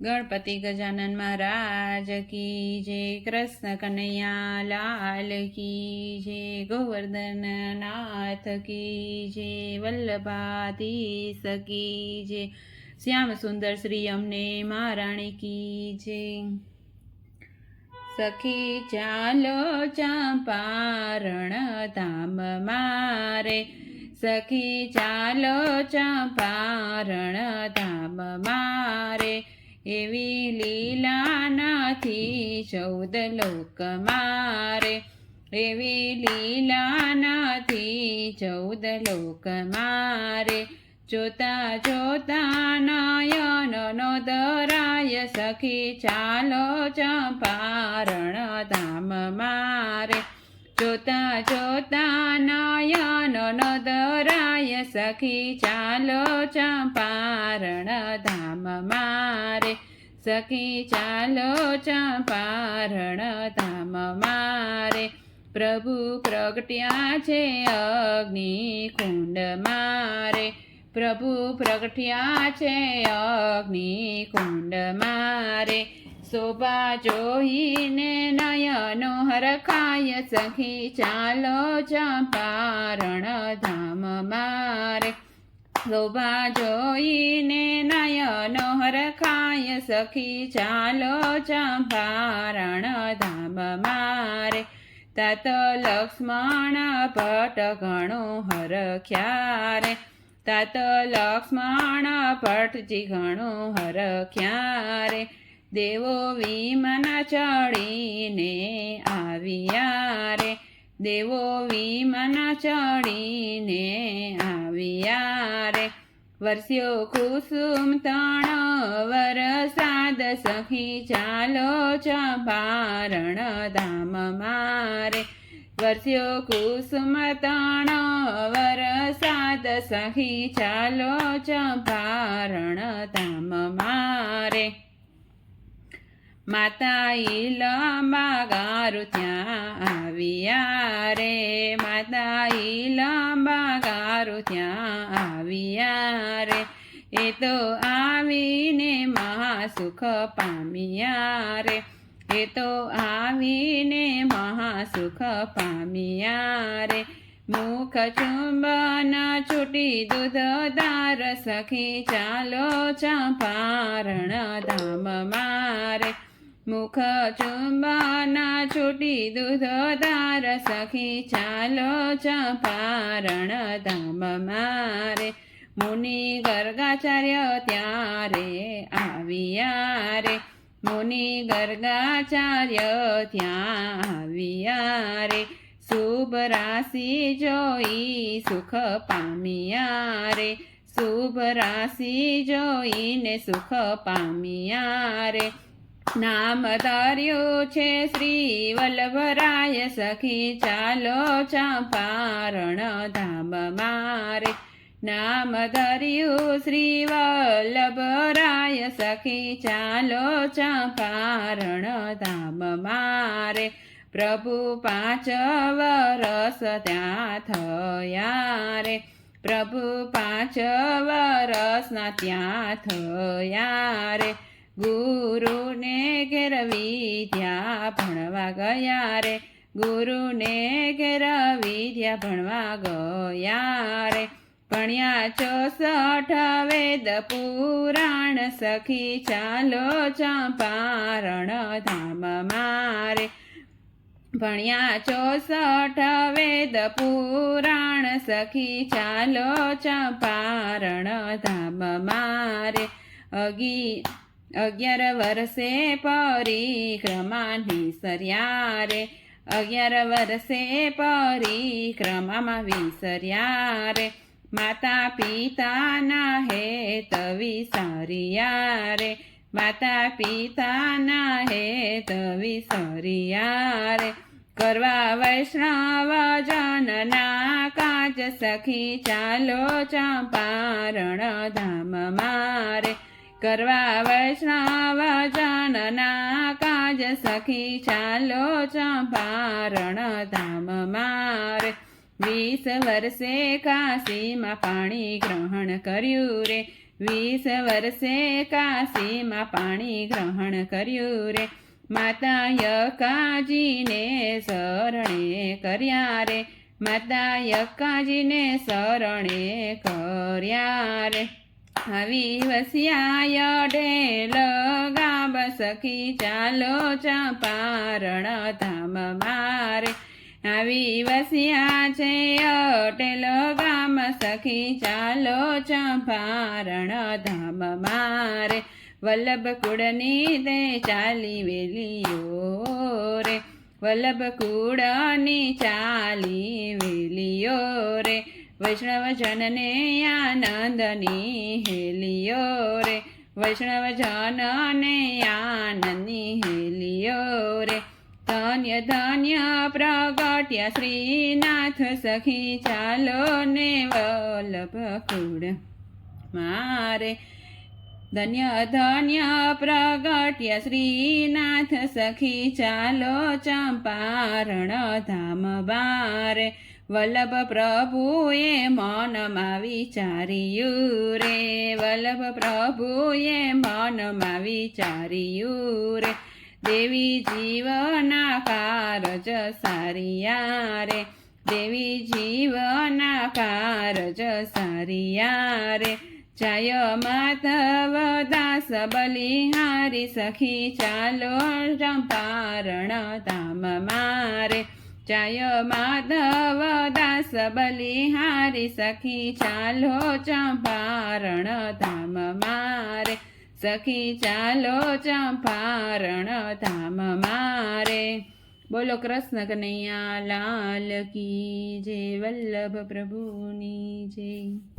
ગણપતિ ગજાનન મહારાજ કી જય, કૃષ્ણ કનૈયા લાલ કી જય, ગોવર્ધન નાથ કી જય, વલ્લભાધીશ કી જય, શ્યામ સુંદર શ્રી અમને મહારાણી કી જય. સખી ચાલો ચંપારણ ધામ મારે, સખી ચાલો ચંપારણ ધામ મારે એવી લીલા નથી ચૌદ લોક મારે. એવી લીલા નથી ચૌદ લોક મારે. જોતા જોતા નયનનો દરાય સખી ચાલો ચંપારણ ધામ મારે. જોતા જોતા નયનનો દરાય સખી ચાલો ચંપારણ ધામ મારે. સખી ચાલો ચંપારણ ધામ મારે. પ્રભુ પ્રગટ્યા છે અગ્નિ કુંડ મારે. પ્રભુ પ્રગટ્યા છે અગ્નિ કુંડ મારે. શોભા જોઈને નયનો હરખાય સખી, ચાલો ચંપારણ ધામ મારે. શોભા જોઈને નયનો હરખાય સખી, ચાલો ચંપારણ ધામ મારે. તત લક્ષ્મણ ભટ્ટ ઘણો હરખ્યારે. તત લક્ષ્મણ ભટ્ટજી ઘણો હરખ્યારે. દેવો વિમાન ચડીને આવ્યા રે. દેવો વિમાન ચડીને આવ્યા રે. વર્ષ્યો કુસુમ તણ વરસાદ સખી ચાલો ચંપારણ ધામ મારે. વર્ષ્યો કુસુમ તણ વરસાદ સખી ચાલો ચંપારણ ધામ મારે. માતા ઈલંબા ગારું ત્યાં આવ્યા રે. માતા ઈલંબા ગારું ત્યાં આવ્યા રે. એ તો આવીને મહાસુખ પામ્યા રે. એ તો આવીને મહાસુખ પામ્યા રે. મુખ ચુંબન છૂટી દૂધદાર સખી ચાલો ચંપારણ ધામ મારે મુખ ચુંબાના છૂટી દૂધદાર સખી ચાલો ચંપારણ ધામ મારે. મુનિ ગર્ગાચાર્ય ત્યારે આવ્યા રે મુનિ ગર્ગાચાર્ય ત્યાં આવ્યા રે શુભ રાશિ જોઈ સુખ પામ્યા રે શુભ રાશિ જોઈને સુખ પામ્યા રે નામ ધાર્યું છે શ્રી વલ્લભરાય સખી, ચાલો ચંપારણ ધામ મારે. નામ ધર્યું શ્રી વલ્લભરાય સખી, ચાલો ચંપારણ ધામ મારે. પ્રભુ પાંચ વરસ ત્યાં થયા રે. પ્રભુ પાંચ વરસના ત્યાં થયા રે. ગુરુને ઘેર વિદ્યા ભણવા ગયા રે. ગુરુને ઘેર વિદ્યા ભણવા ગયા રે. ભણ્યા ચોસઠ વેદ પુરાણ સખી ચાલો ચંપારણ ધામ મારે. ભણ્યા ચોસઠ વેદ પુરાણ સખી ચાલો ચંપારણ ધામ મારે. અગી અગિયાર વર્ષે પરિક્રમાની વિસર્યા રે અગિયાર વર્ષે પરિક્રમામાં વિસર્યા રે માતા પિતાના હેત વિસર્યા રે માતા પિતાના હેત સરિયા રે કરવા વૈષ્ણવ જનના કાજ સખી ચાલો ચંપારણ ધામ મારે. કરવા વૈષ્ણવ જનના કાજ સખી ચાલો ચંપારણ ધામ મારે. વીસ વર્ષે કાશીમાં પાણી ગ્રહણ કર્યું રે. વીસ વર્ષે કાશીમાં પાણી ગ્રહણ કર્યું રે. માતા યકાજીને શરણે કર્યા રે. માતા યકાજીને શરણે કર્યા રે. આવી વસ્યાય ડેલ ગાબ ચાલો ચંપારણ ધામ મારે. આવી વસ્યા છે અટેલ ગામ સખી ચાલો ચંપારણ ધામ મારે. વલ્લભ કુળની તે ચાલી વેલીઓ રે. વલ્લભ કુળની ચાલી વેલીઓ રે. વૈષ્ણવ જનને આનંદની હેલિયો રે. વૈષ્ણવ જનને આનંદની હેલિયો રે. ધન્ય ધન્ય પ્રગટ્યા શ્રીનાથ સખી ચાલો ને વલ્લભકુળ મારે. ધન્ય ધન્ય પ્રગટ્ય શ્રીનાથ સખી ચાલો ચંપારણ ધામ બારે. વલ્લભ પ્રભુએ મનમાં વિચાર્યું રે. વલ્લભ પ્રભુએ મનમાં વિચાર્યું રે. દેવી જીવના કારજ સારિયા રે. દેવી જીવના કારજ સારિયા રે. જય માધવ દાસ બલિહારી સખી ચાલો ચંપારણ ધામ મારે. જય માધવ દાસ બલિહારી સખી, ચાલો ચંપારણ ધામ મારે. સખી, ચાલો ચંપારણ ધામ મારે. બોલો કૃષ્ણ કનૈયા લાલ કી જય વલ્લભ પ્રભુની જય.